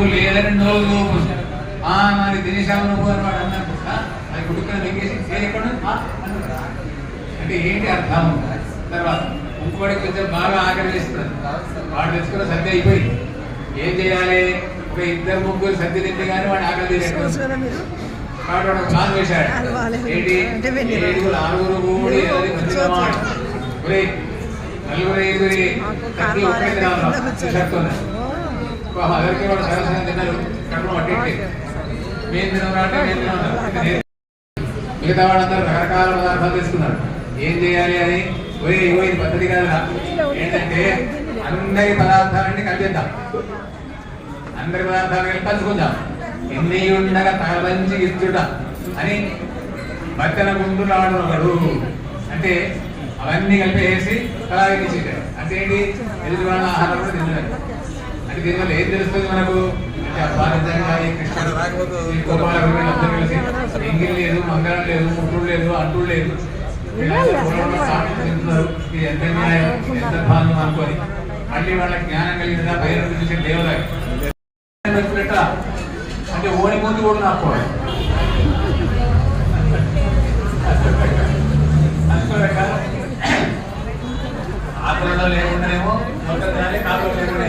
ఇప్పుడు ఆ మరి తినేసాము నువ్వు అని వాడు అన్నాడు అది కుట్టుకుని వెంకేసి. అంటే ఏంటి అర్థం తర్వాత ఇంకోటికి కొంచెం బాగా ఆకలి వాడు తెచ్చుకున్న సద్య అయిపోయింది ఏం చేయాలి ఒక ఇద్దరు ముగ్గురు సద్య తింటే కానీ వాడు ఆకలి మీరు కాబట్టి వాడు ప్లాన్ అలవాలే. ఏంటి. ఏడుగురు ఆరుగురు కూడి ఏది మంచిగా నలుగురు ఐదుగురి మాకు సద్య ఒక్కడే సరసంగా తిన్నారు. మేము తినరా అంటే మేము తిన్నాం మిగతా వాళ్ళందరూ రకరకాల పదార్థాలు తీసుకున్నారు. ఏం చేయాలి అని ఇగో ఇది పద్ధతి కాదురా. ఏంటంటే అందరి పదార్థాలన్నీ కలిపేద్దాం అందరి పదార్థాలు కలిపి పంచుకుందాం ఎన్ని ఉండగా తలబంచి ఇచ్చుట అని భక్తన గుండు రావడం ఒకడు అంటే అవన్నీ కలిపి వేసి తలాగి ఇచ్చేటాడు అంటే ఏంటి? ఎదుటి వాళ్ళ ఆహారం కూడా తినలేదు. అంటే దీనివల్ల ఏం తెలుస్తుంది మనకు. ఎంగిల్ లేదు మంగళం లేదు ముట్టుడు లేదు అంటుడు లేదు. ఎంత న్యాయం ఎంత భాగం అనుకోని. మళ్ళీ వాళ్ళ జ్ఞానం కలిగిన బయట దేవరాయి పెట్ట అంటే ఓడి ముందు కూడా నాకు ఆకులలో లేకుండానేమో నోట్లో తినాలి కాకులో లేకుండా